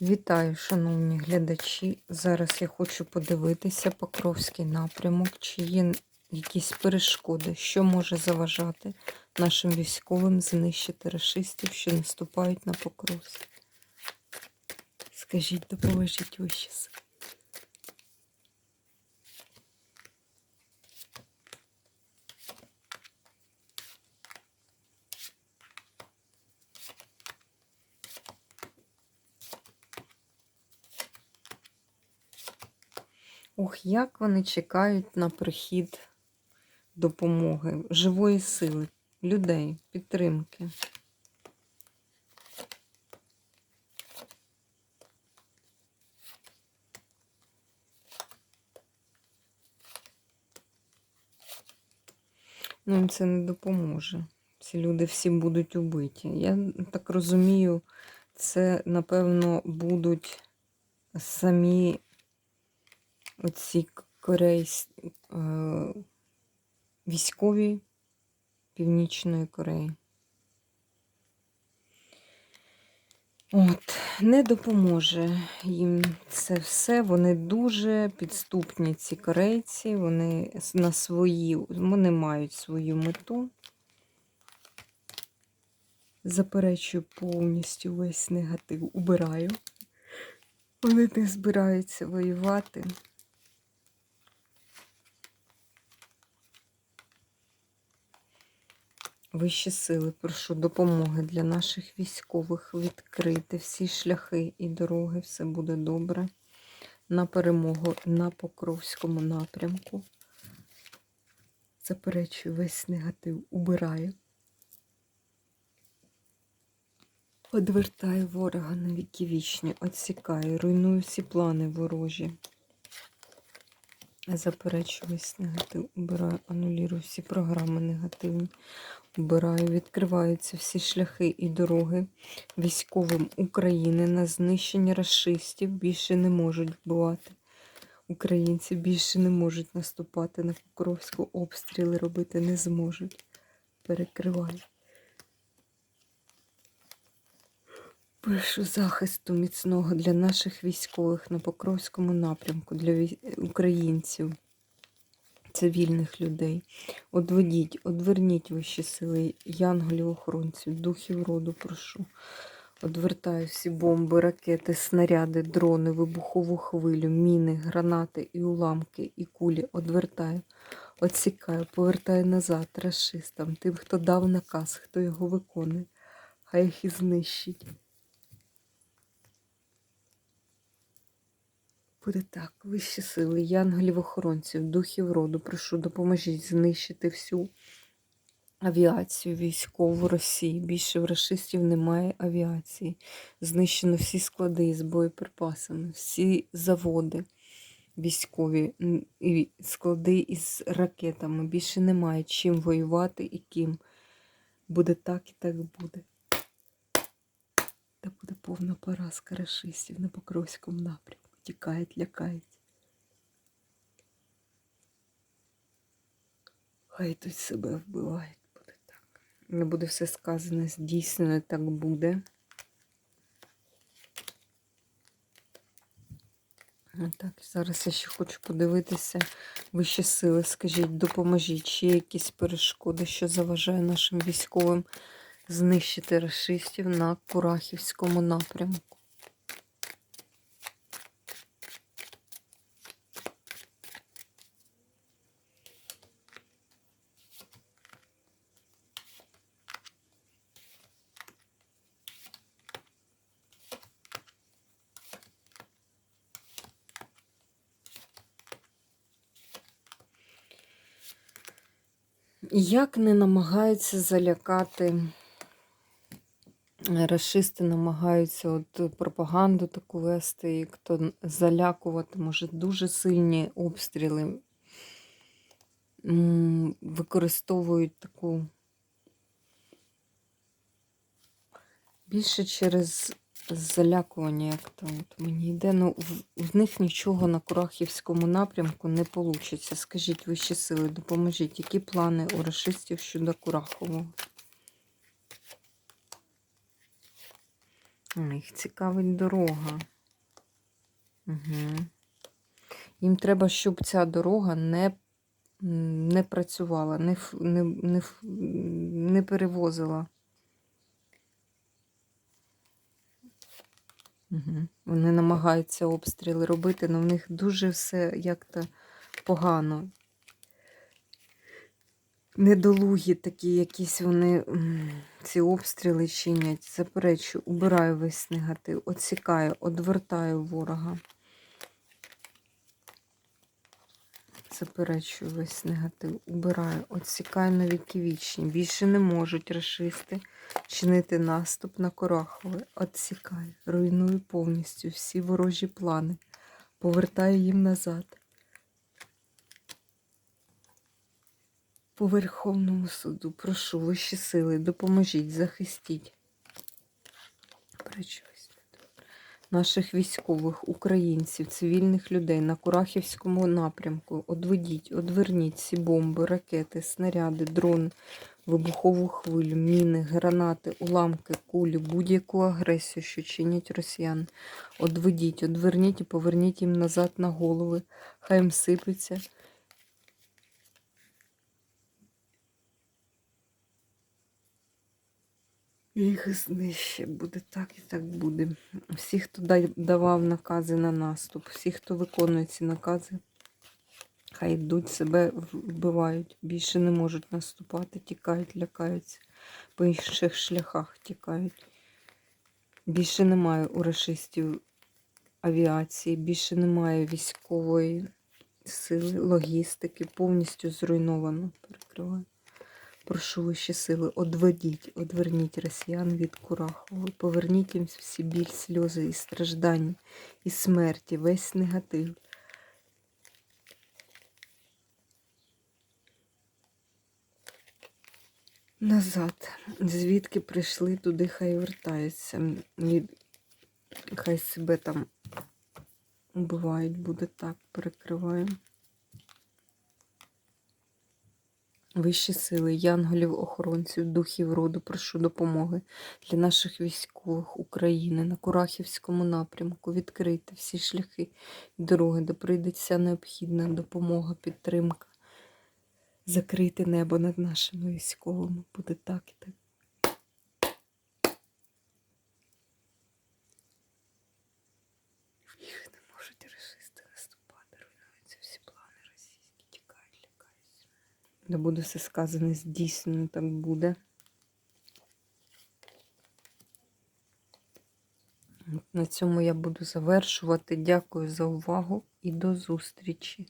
Вітаю, шановні глядачі. Зараз я хочу подивитися Покровський напрямок, чи є якісь перешкоди, що може заважати нашим військовим знищити расистів, що наступають на Покровськ. Скажіть, допоможіть вище. сили. Ох, як вони чекають на прихід допомоги, живої сили, людей, підтримки. Ну, їм це не допоможе. Ці люди всі будуть убиті. Я так розумію, це, напевно, будуть самі оці корейсь, е, військові Північної Кореї. От, не допоможе їм це все. Вони дуже підступні, ці корейці, вони на свої, вони мають свою мету. Заперечую повністю весь негатив, убираю. Вони не збираються воювати. Вищі сили, прошу допомоги для наших військових відкрити всі шляхи і дороги, все буде добре. На перемогу на Покровському напрямку. Заперечую весь негатив, убираю. Одвертаю ворога на віки вічні, отсікаю, руйную всі плани ворожі. Заперечую весь негатив, убираю, анулірую всі програми негативні. Убираю, відкриваються всі шляхи і дороги військовим України на знищення расистів більше не можуть вбивати. Українці більше не можуть наступати на Покровську, обстріли робити не зможуть. Перекриваю. Прошу захисту міцного для наших військових на Покровському напрямку, для українців, цивільних людей. Одведіть, одверніть вищі сили, янголів, охоронців, духів роду, прошу. Одвертаю всі бомби, ракети, снаряди, дрони, вибухову хвилю, міни, гранати і уламки, і кулі. Одвертаю, отсікаю, повертаю назад расистам, тим, хто дав наказ, хто його виконує. Хай їх і знищить. Буде так, вищі сили, янголів охоронців, духів роду, прошу, допоможіть знищити всю авіацію військову Росії. Більше в расистів немає авіації. Знищено всі склади з боєприпасами, всі заводи військові склади із ракетами. Більше немає чим воювати і ким. Буде так і так буде. Та буде повна поразка расистів на Покровському напрямку. Тікають, лякають. Хай тут себе вбивають, буде так. Не буде все сказане, здійснено, так буде. Так, зараз я ще хочу подивитися вищі сили. Скажіть, допоможіть, чи є якісь перешкоди, що заважає нашим військовим знищити расистів на Курахівському напрямку. Як не намагаються залякати, е, расисти намагаються от е, пропаганду таку вести, як то н- залякувати, може, дуже сильні обстріли. Використовують таку більше через залякування, як то от мені йде. Ну, в, них нічого на Курахівському напрямку не вийде. Скажіть вищі сили, допоможіть, які плани у расистів щодо Курахового? Їх цікавить дорога. Угу. Їм треба, щоб ця дорога не, не працювала, не, не, не, не перевозила. Угу. Вони намагаються обстріли робити, але в них дуже все як-то погано. Недолугі такі якісь вони ці обстріли чинять. Заперечую, убираю весь негатив, отсікаю, одвертаю ворога. Заперечую весь негатив, убираю, отсікаю на віки вічні. Більше не можуть расисти чинити наступ на Корахове. Отсікаю, руйную повністю всі ворожі плани, повертаю їм назад. По Верховному суду прошу вищі сили, допоможіть, захистіть. Негатив. Наших військових, українців, цивільних людей на Курахівському напрямку. Одведіть, одверніть ці бомби, ракети, снаряди, дрони, вибухову хвилю, міни, гранати, уламки, кулі, будь-яку агресію, що чинять росіяни. Одведіть, одверніть і поверніть їм назад на голови. Хай їм сипеться. Їх знищить, буде так і так буде. Всі, хто давав накази на наступ, всі, хто виконує ці накази, хай йдуть себе вбивають. Більше не можуть наступати, тікають, лякаються. По інших шляхах тікають. Більше немає у рашистів авіації, більше немає військової сили, логістики, повністю зруйновано. Перекриваю. Прошу вищі сили, одведіть, одверніть росіян від Курахової, поверніть їм всі біль, сльози і страждання, і смерті, весь негатив. Назад. Звідки прийшли, туди хай вертаються. І Хай себе там убивають, буде так, перекриваємо. Вищі сили, янголів, охоронців, духів роду, прошу допомоги для наших військових України на Курахівському напрямку. Відкрити всі шляхи і дороги, де прийде вся необхідна допомога, підтримка. Закрити небо над нашими військовими. Буде так і так. Їх не можуть рашисти наступати, руйнуються всі плани російські, тікають, лякаються. Де буде все сказане здійснено, так буде. На цьому я буду завершувати. Дякую за увагу і до зустрічі!